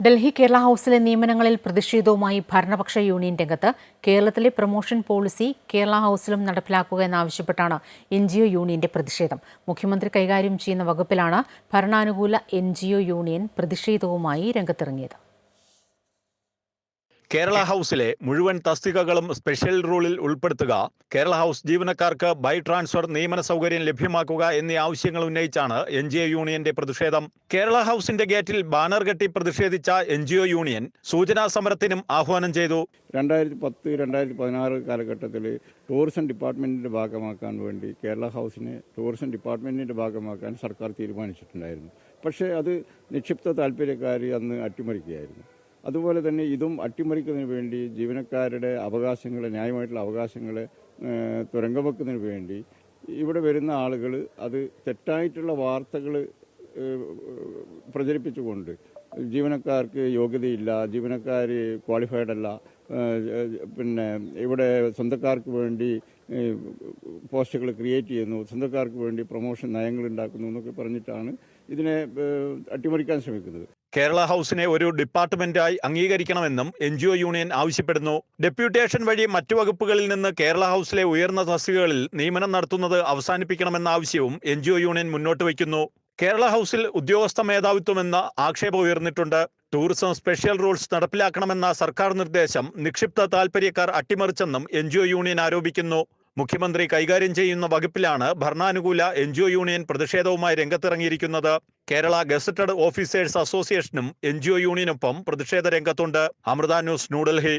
ഡൽഹി കേരള ഹൌസിലെ നിയമനങ്ങളിൽ പ്രതിഷേധവുമായി ഭരണപക്ഷ യൂണിയൻ രംഗത്ത് കേരളത്തിലെ പ്രൊമോഷൻ പോളിസി കേരള ഹൌസിലും നടപ്പിലാക്കുക എന്നാവശ്യപ്പെട്ടാണ് എൻ ജി ഒ യൂണിയന്റെ പ്രതിഷേധം. മുഖ്യമന്ത്രി കൈകാര്യം ചെയ്യുന്ന വകുപ്പിലാണ് ഭരണാനുകൂല എൻ ജി ഒ യൂണിയൻ പ്രതിഷേധവുമായി രംഗത്തിറങ്ങിയത്. കേരള ഹൗസിലെ മുഴുവൻ തസ്തികകളും സ്പെഷ്യൽ റൂളിൽ ഉൾപ്പെടുത്തുക. കേരള ഹൗസ് ജീവനക്കാർക്ക് ബൈ ട്രാൻസ്ഫർ നിയമന സൗകര്യം ലഭ്യമാക്കുക എന്നീ ആവശ്യങ്ങൾ ഉന്നയിച്ചാണ് എൻ ജി ഒ യൂണിയന്റെ പ്രതിഷേധം. കേരള ഹൗസിന്റെ ഗേറ്റിൽ ബാനർ കെട്ടി പ്രതിഷേധിച്ച എൻ ജി ഒ യൂണിയൻ സൂചനാ സമരത്തിനും ആഹ്വാനം ചെയ്തു. രണ്ടായിരത്തി പത്ത് രണ്ടായിരത്തി പതിനാറ് കാലഘട്ടത്തിൽ ടൂറിസം ഡിപ്പാർട്ട്മെന്റിന്റെ ഭാഗമാക്കാൻ വേണ്ടി കേരള ഹൗസിനെ ടൂറിസം ഡിപ്പാർട്ട്മെന്റിന്റെ ഭാഗമാക്കാൻ സർക്കാർ തീരുമാനിച്ചിട്ടുണ്ടായിരുന്നു. പക്ഷേ അത് നിക്ഷിപ്ത താല്പര്യക്കാർ അന്ന് അട്ടിമറിക്കുകയായിരുന്നു. അതുപോലെ തന്നെ ഇതും അട്ടിമറിക്കുന്നതിന് വേണ്ടി ജീവനക്കാരുടെ അവകാശങ്ങൾ ന്യായമായിട്ടുള്ള അവകാശങ്ങൾ ഏഹ്, വേണ്ടി ഇവിടെ വരുന്ന ആളുകൾ അത് തെറ്റായിട്ടുള്ള വാർത്തകൾ പ്രചരിപ്പിച്ചുകൊണ്ട് ജീവനക്കാർക്ക് യോഗ്യതയില്ല ജീവനക്കാർ ക്വാളിഫൈഡ് അല്ല പിന്നെ ഇവിടെ സ്വന്തക്കാർക്ക് വേണ്ടി പോസ്റ്റുകൾ ക്രിയേറ്റ് ചെയ്യുന്നു സ്വന്തക്കാർക്ക് വേണ്ടി പ്രൊമോഷൻ നയങ്ങൾ ഉണ്ടാക്കുന്നു എന്നൊക്കെ പറഞ്ഞിട്ടാണ് ഇതിനെ അട്ടിമറിക്കാൻ ശ്രമിക്കുന്നത്. കേരള ഹൗസിനെ ഒരു ഡിപ്പാർട്ട്മെന്റായി അംഗീകരിക്കണമെന്നും എൻ ജി ഒ യൂണിയൻ ആവശ്യപ്പെടുന്നു. ഡെപ്യൂട്ടേഷൻ വഴി മറ്റു വകുപ്പുകളിൽ നിന്ന് കേരള ഹൗസിലെ ഉയർന്ന തസ്തികകളിൽ നിയമനം നടത്തുന്നത് അവസാനിപ്പിക്കണമെന്ന ആവശ്യവും എൻ യൂണിയൻ മുന്നോട്ട് വയ്ക്കുന്നു. കേരള ഹൗസിൽ ഉദ്യോഗസ്ഥ മേധാവിത്വമെന്ന ആക്ഷേപം ഉയർന്നിട്ടുണ്ട്. ടൂറിസം സ്പെഷ്യൽ റൂൾസ് നടപ്പിലാക്കണമെന്ന സർക്കാർ നിർദ്ദേശം നിക്ഷിപ്ത താൽപര്യക്കാർ അട്ടിമറിച്ചെന്നും എൻ യൂണിയൻ ആരോപിക്കുന്നു. മുഖ്യമന്ത്രി കൈകാര്യം ചെയ്യുന്ന വകുപ്പിലാണ് ഭരണാനുകൂല എൻ ജി ഒ യൂണിയൻ പ്രതിഷേധവുമായി രംഗത്തിറങ്ങിയിരിക്കുന്നത്. കേരള ഗസറ്റഡ് ഓഫീസേഴ്സ് അസോസിയേഷനും എൻ ജി ഒ യൂണിയനൊപ്പം പ്രതിഷേധ രംഗത്തുണ്ട്. അമൃത ന്യൂസ് ന്യൂഡൽഹി.